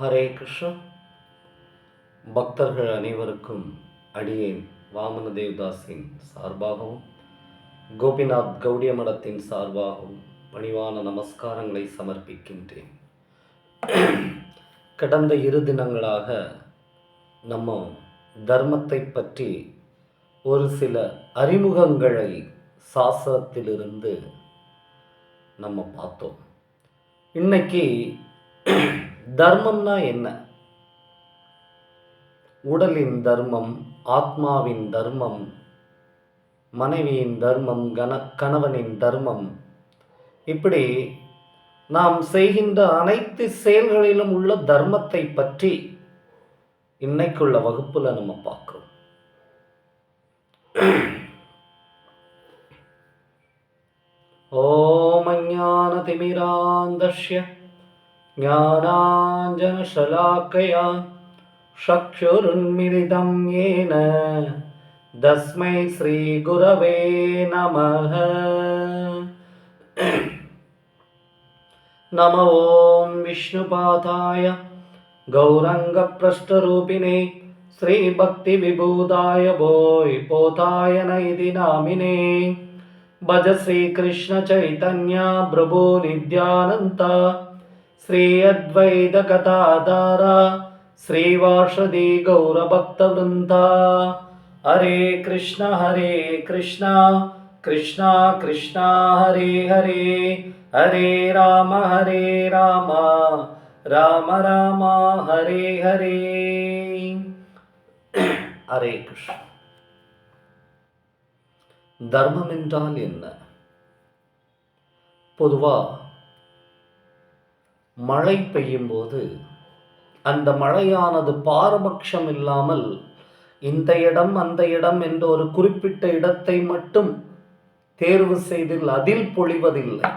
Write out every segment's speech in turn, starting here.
ஹரே கிருஷ்ணா. பக்தர்கள் அனைவருக்கும் அடியேன் வாமன தேவ்தாஸின் சார்பாகவும் கோபிநாத் கௌடிய மடத்தின் சார்பாகவும் பணிவான நமஸ்காரங்களை சமர்ப்பிக்கின்றேன். கடந்த இரு தினங்களாக நம்ம தர்மத்தை பற்றி ஒரு சில அறிமுகங்களை சாஸ்திரத்திலிருந்து நம்ம பார்த்தோம். இன்னைக்கு தர்மம்னா என்ன? உடலின் தர்மம் ஆத்மாவின் தர்மம் மனைவியின் தர்மம் கன கணவனின் தர்மம். இப்படி நாம் செய்கின்ற அனைத்து செயல்களிலும் உள்ள தர்மத்தை பற்றி இன்னைக்குள்ள வகுப்புல நம்ம பார்க்கிறோம். ஓம் அஞ்ஞானதிமிராந்தஸ்ய ज्ञानाञ्जनशलाकया चक्षुरुन्मिलितं येन तस्मै श्रीगुरवे नमः। नम ॐ विष्णुपादाय गौरङ्गप्रष्टरूपिणे श्रीभक्तिविभूताय भोय पोताय नैति नामिने भज श्रीकृष्णचैतन्य प्रभो नित्यानन्ता ಶ್ರೀ ಅದ್ವೈತ ಕಥಾಧಾರ ಶ್ರೀವಾರ್ಷದಿ ಗೌರಭಕ್ತವೃಂದ ಹರೇ ಕೃಷ್ಣ ಹರೇ ಕೃಷ್ಣ ಕೃಷ್ಣ ಕೃಷ್ಣ ಹರೇ ಹರೇ ಹರೇ ರಾಮ ಹರೇ ರಾಮ ರಾಮ ರಾಮ ಹರೇ ಹರೇ ஹரே கிருஷ்ணா தர்மம் என்றால் என்ன பொதுவாக மழை பெய்யும் போது அந்த மழையானது பாரபட்சம் இல்லாமல் இந்த இடம் அந்த இடம் என்ற ஒரு குறிப்பிட்ட இடத்தை மட்டும் தேர்வு செய்தில் அதில் பொழிவதில்லை.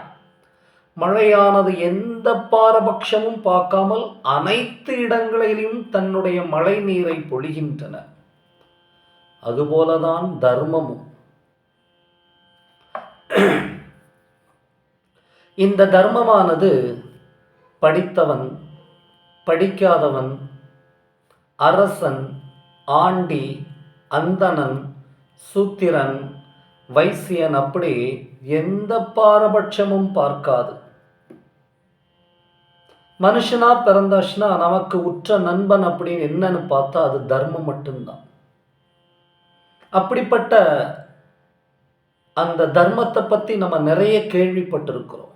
மழையானது எந்த பாரபட்சமும் பார்க்காமல் அனைத்து இடங்களிலும் தன்னுடைய மழை நீரை பொழிகின்றன. அதுபோலதான் தர்மமும். இந்த தர்மமானது படித்தவன் படிக்காதவன் அரசன் ஆண்டி அந்தணன் சூத்திரன் வைசியன் அப்படி எந்த பாரபட்சமும் பார்க்காது. மனுஷனா பிறந்தாச்சுன்னா நமக்கு உற்ற நண்பன் அப்படின்னு என்னன்னு பார்த்தா அது தர்மம் மட்டும்தான். அப்படிப்பட்ட அந்த தர்மத்தை பத்தி நம்ம நிறைய கேள்விப்பட்டிருக்கிறோம்.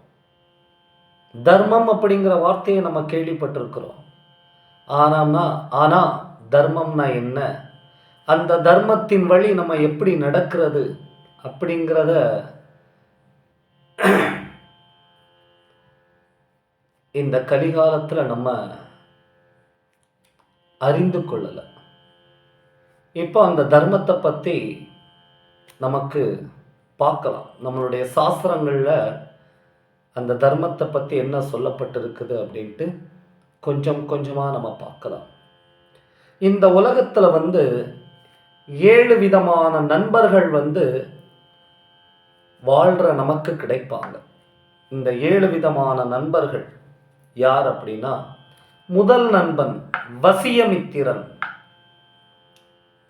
தர்மம் அப்படிங்கிற வார்த்தையை நம்ம கேள்விப்பட்டிருக்கிறோம். ஆனாம்னா ஆனால் தர்மம்னா என்ன? அந்த தர்மத்தின் வழி நம்ம எப்படி நடக்கிறது அப்படிங்கிறத இந்த கலிகாலத்தில் நம்ம அறிந்து கொள்ளலை. இப்போ அந்த தர்மத்தை பற்றி நமக்கு பார்க்கலாம். நம்மளுடைய சாஸ்திரங்களில் அந்த தர்மத்தை பற்றி என்ன சொல்லப்பட்டிருக்குது அப்படின்ட்டு கொஞ்சம் கொஞ்சமாக நம்ம பார்க்கலாம். இந்த உலகத்தில் வந்து ஏழு விதமான நண்பர்கள் வந்து வாழ்கிற நமக்கு கிடைப்பாங்க. இந்த ஏழு விதமான நண்பர்கள் யார் அப்படின்னா முதல் நண்பன் வசியமித்திரன்.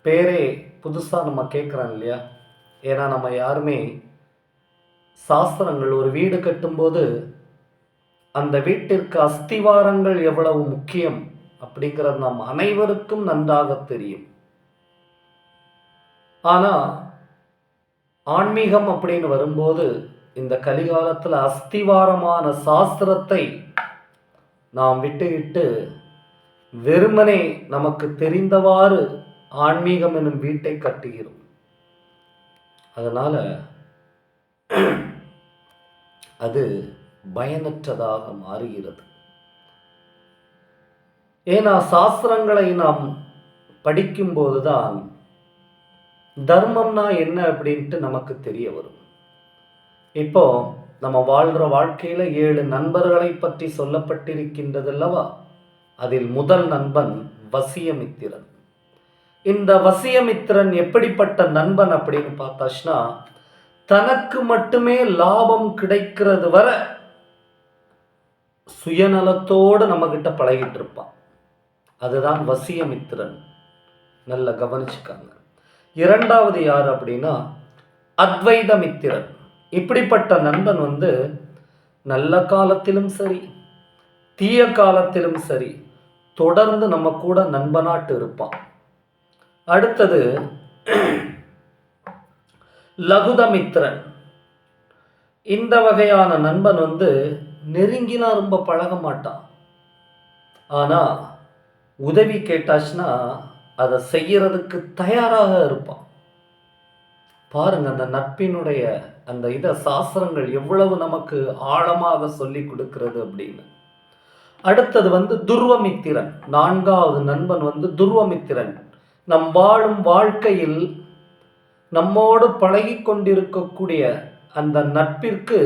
பேரே புதுசாக நம்ம கேட்குறோம் இல்லையா? ஏன்னா நம்ம யாருமே சாஸ்திரங்கள் ஒரு வீடு கட்டும்போது அந்த வீட்டிற்கு அஸ்திவாரங்கள் எவ்வளவு முக்கியம் அப்படிங்கிறது நம் அனைவருக்கும் நன்றாக தெரியும். ஆனால் ஆன்மீகம் அப்படின்னு வரும்போது இந்த கலிகாலத்தில் அஸ்திவாரமான சாஸ்திரத்தை நாம் விட்டுவிட்டு வெறுமனே நமக்கு தெரிந்தவாறு ஆன்மீகம் என்னும் வீட்டை கட்டுகிறோம். அதனால் அது பயனற்றதாக மாறுகிறது. ஏன்னா சாஸ்திரங்களை நாம் படிக்கும்போதுதான் தர்மம்னா என்ன அப்படின்ட்டு நமக்கு தெரிய வரும். இப்போ நம்ம வாழ்கிற வாழ்க்கையில் ஏழு நண்பர்களை பற்றி சொல்லப்பட்டிருக்கின்றது அல்லவா அதில் முதல் நண்பன் வசியமித்திரன். இந்த வசியமித்திரன் எப்படிப்பட்ட நண்பன் அப்படின்னு பார்த்தாச்சுன்னா தனக்கு மட்டுமே லாபம் கிடைக்கிறது வர சுயநலத்தோடு நம்மக்கிட்ட பழகிட்டு இருப்பான். அதுதான் வசியமித்திரன். நல்ல கவனிச்சுக்காங்க. இரண்டாவது யார் அப்படின்னா அத்வைதமித்திரன். இப்படிப்பட்ட நண்பன் வந்து நல்ல காலத்திலும் சரி தீய காலத்திலும் சரி தொடர்ந்து நம்ம கூட நண்பனாட்டு இருப்பான். அடுத்தது லகுதமித்திரன் இந்த வகையான நண்பன் வந்து நெருங்கினா ரொம்ப பழக மாட்டான். ஆனால் உதவி கேட்டாச்சுன்னா அதை செய்யறதுக்கு தயாராக இருப்பான். பாருங்க அந்த நட்பினுடைய அந்த இத சாஸ்திரங்கள் எவ்வளவு நமக்கு ஆழமாக சொல்லி கொடுக்கிறது அப்படின்னு. அடுத்தது வந்து துர்வமித்திரன். நான்காவது நண்பன் வந்து துர்வமித்திரன். நம் வாழும் வாழ்க்கையில் நம்மோடு பழகி கொண்டிருக்கக்கூடிய அந்த நட்பிற்கு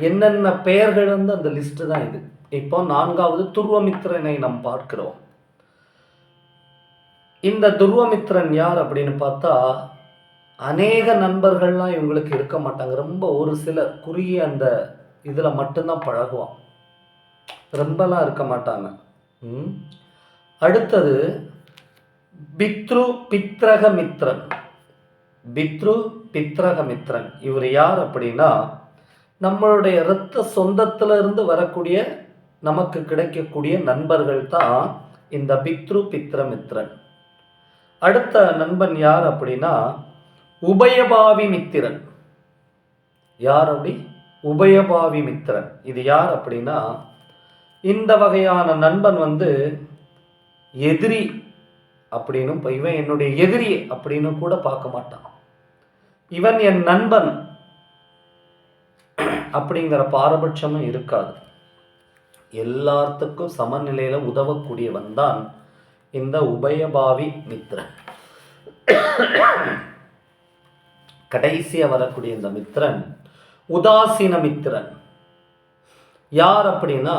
என்னென்ன பெயர்கள் வந்து அந்த லிஸ்ட் தான் இது. இப்போ நான்காவது துருவமித்ரனை நாம் பார்க்கிறோம். இந்த துருவமித்திரன் யார் அப்படின்னு பார்த்தா அநேக நண்பர்கள்லாம் இவங்களுக்கு இருக்க மாட்டாங்க. ரொம்ப ஒரு சிலர் குறுகிய அந்த இதில் மட்டும்தான் பழகுவான். ரொம்பலாம் இருக்க மாட்டாங்க. ம். அடுத்தது பித்ரு பித்ரகமித்ரன் பித்ரு பித்ரகமித்ரன் இவர் யார் அப்படின்னா நம்மளுடைய இரத்த சொந்தத்தில் இருந்து வரக்கூடிய நமக்கு கிடைக்கக்கூடிய நண்பர்கள் தான் இந்த பித்ரு பித்ரமித்ரன் அடுத்த நண்பன் யார் அப்படின்னா உபயபாவி மித்திரன். யார் அப்படி? உபயபாவி மித்திரன். இது யார் அப்படின்னா இந்த வகையான நண்பன் வந்து எதிரி அப்படின்னும் இப்போ இவன் என்னுடைய எதிரி அப்படின்னு கூட பார்க்க மாட்டான். இவன் என் நண்பன் அப்படிங்கிற பாரபட்சமும் இருக்காது. எல்லாத்துக்கும் சமநிலையில் உதவக்கூடியவன் தான் இந்த உபயபாவி மித்திரன் கடைசியாக வரக்கூடிய இந்த மித்திரன் உதாசீன மித்திரன் யார் அப்படின்னா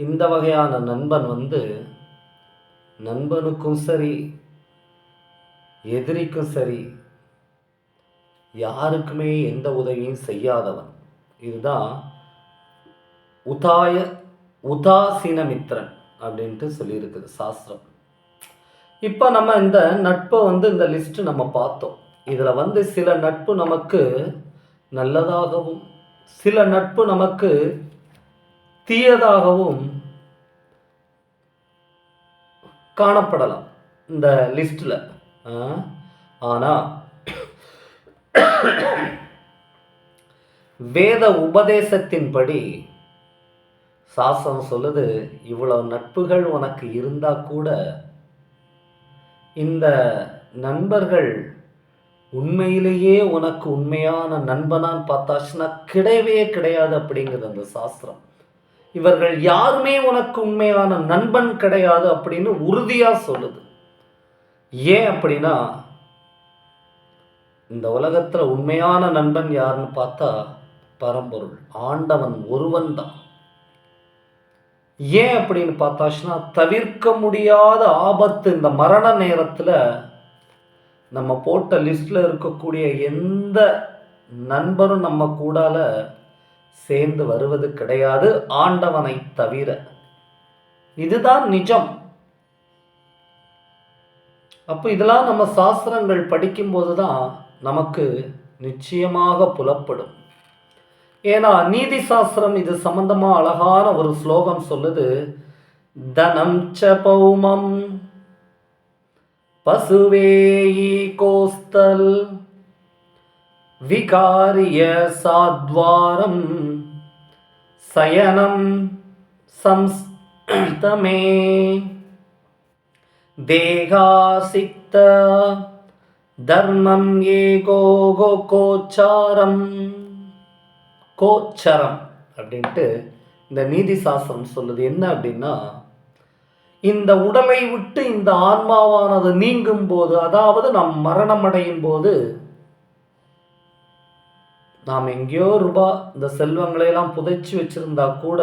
இந்த வகையான நண்பன் வந்து நண்பனுக்கும் சரி எதிரிக்கும் சரி யாருக்குமே எந்த உதவியும் செய்யாதவன். இதுதான் உதாய உதாசீனமித்திரன் அப்படின்ட்டு சொல்லியிருக்குது சாஸ்திரம். இப்போ நம்ம இந்த நட்பை வந்து இந்த லிஸ்ட்டு நம்ம பார்த்தோம். இதில் வந்து சில நட்பு நமக்கு நல்லதாகவும் சில நட்பு நமக்கு தீயதாகவும் காணப்படலாம் இந்த லிஸ்ட்டில் ஆனால் வேத உபதேசத்தின்படி சாஸ்திரம் சொல்லுது இவ்வளவு நட்புகள் உனக்கு இருந்தால் கூட இந்த நண்பர்கள் உண்மையிலேயே உனக்கு உண்மையான நண்பனான்னு பார்த்தாச்சுன்னா கிடையவே கிடையாது அப்படிங்கிறது அந்த சாஸ்திரம். இவர்கள் யாருமே உனக்கு உண்மையான நண்பன் கிடையாது அப்படின்னு உறுதியாக சொல்லுது. ஏன் அப்படின்னா இந்த உலகத்தில் உண்மையான நண்பன் யாருன்னு பார்த்தா பரம்பொருள் ஆண்டவன் ஒருவன் தான். ஏன் அப்படின்னு பார்த்தாச்சுன்னா தவிர்க்க முடியாத ஆபத்து இந்த மரண நேரத்தில் நம்ம போட்ட லிஸ்ட்டில் இருக்கக்கூடிய எந்த நண்பரும் நம்ம கூடால சேர்ந்து வருவது கிடையாது ஆண்டவனை தவிர. இதுதான் நிஜம். அப்போ இதெல்லாம் நம்ம சாஸ்திரங்கள் படிக்கும்போது தான் நமக்கு நிச்சயமாக புலப்படும். ஏன்னா நீதி சாஸ்திரம் இது சம்பந்தமாக அழகான ஒரு ஸ்லோகம் சொல்லுது தனம் ச பௌமம் பசுவேயி கோஸ்தல் விகாரிய சாத்வாரம் சயனம் சம்ஸ்தமே தேகாசித்த தர்மம் ஏகோ கோச்சாரம். கோச்சரம் அப்படின்ட்டு இந்த நீதி சாஸ்திரம் சொல்லுது. என்ன அப்படின்னா இந்த உடலை விட்டு இந்த ஆன்மாவானது நீங்கும் போது அதாவது நாம் மரணம் அடையும் போது நாம் எங்கேயோ ரூபா இந்த செல்வங்களையெல்லாம் புதைச்சி வச்சிருந்தா கூட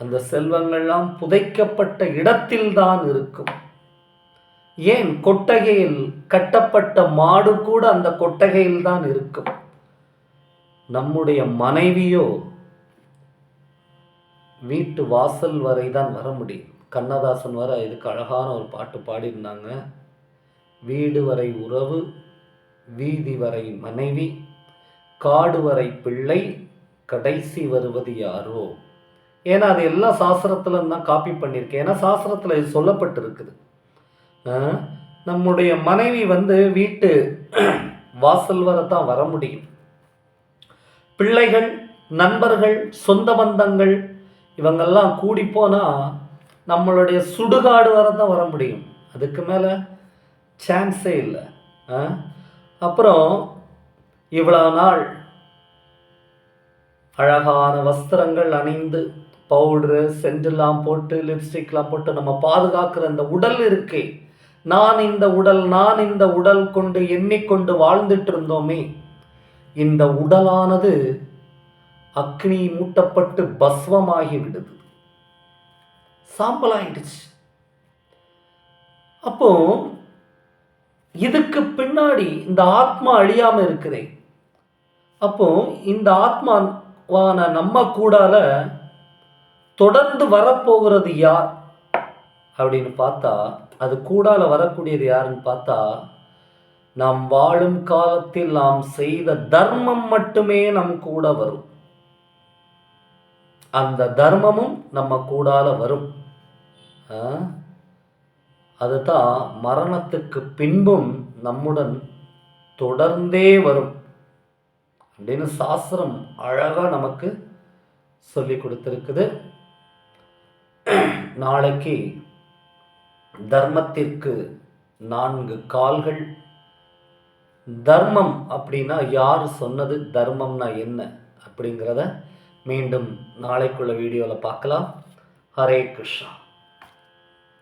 அந்த செல்வங்கள்லாம் புதைக்கப்பட்ட இடத்தில்தான் இருக்கும். ஏன்? கொட்டகையில் கட்டப்பட்ட மாடு கூட அந்த கொட்டகையில் தான் இருக்கும். நம்முடைய மனைவியோ வீட்டு வாசல் வரை தான் வர முடியும். கண்ணதாசன் வர இதுக்கு அழகான ஒரு பாட்டு பாடியிருந்தாங்க. வீடு வரை உறவு வீதி வரை மனைவி. காடு வரை பிள்ளை கடைசி வருவது யாரோ? ஏன்னா அது எல்லா சாஸ்திரத்துல தான் காப்பி பண்ணியிருக்கேன். ஏன்னா சாஸ்திரத்தில் இது சொல்லப்பட்டிருக்குது. நம்முடைய மனைவி வந்து வீட்டு வாசல் வரத்தான் தான் வர முடியும். பிள்ளைகள் நண்பர்கள் சொந்த பந்தங்கள் இவங்கெல்லாம் கூடி போனால் நம்மளுடைய சுடுகாடு வர தான் வர முடியும். அதுக்கு மேலே சான்ஸே இல்லை. ஆ? அப்புறம் இவ்வளோ நாள் அழகான வஸ்திரங்கள் அணிந்து பவுடரு சென்டெல்லாம் போட்டு லிப்ஸ்டிக்லாம் போட்டு நம்ம பாதுகாக்கிற இந்த உடல் இருக்கே. நான் இந்த உடல் நான் இந்த உடல் கொண்டு எண்ணிக்கொண்டு வாழ்ந்துட்டு இருந்தோமே. இந்த உடலானது அக்னி மூட்டப்பட்டு பஸ்வமாகி விடுது. சாம்பலாயிடுச்சு. அப்போ இதுக்கு பின்னாடி இந்த ஆத்மா அழியாம இருக்குதே அப்போ இந்த ஆத்மாவான நம்ம கூடால தொடர்ந்து வரப்போகிறது யார்? அப்படின்னு பார்த்தா அது கூடால வரக்கூடியது யாருன்னு பார்த்தா நாம் வாழும் காலத்தில் நாம் செய்த தர்மம் மட்டுமே நம் கூட வரும். அந்த தர்மமும் நம்ம கூடால வரும். ஆ? அதுதான் மரணத்துக்கு பின்பும் நம்முடன் தொடர்ந்தே வரும். அப்படின்னு சாஸ்திரம் அழகாக நமக்கு சொல்லி கொடுத்துருக்குது. நாளைக்கு தர்மத்திற்கு நான்கு கால்கள். தர்மம் அப்படின்னா யார் சொன்னது தர்மம்னா என்ன அப்படிங்கிறத மீண்டும் நாளைக்குள்ள வீடியோவில் பார்க்கலாம். ஹரே கிருஷ்ணா.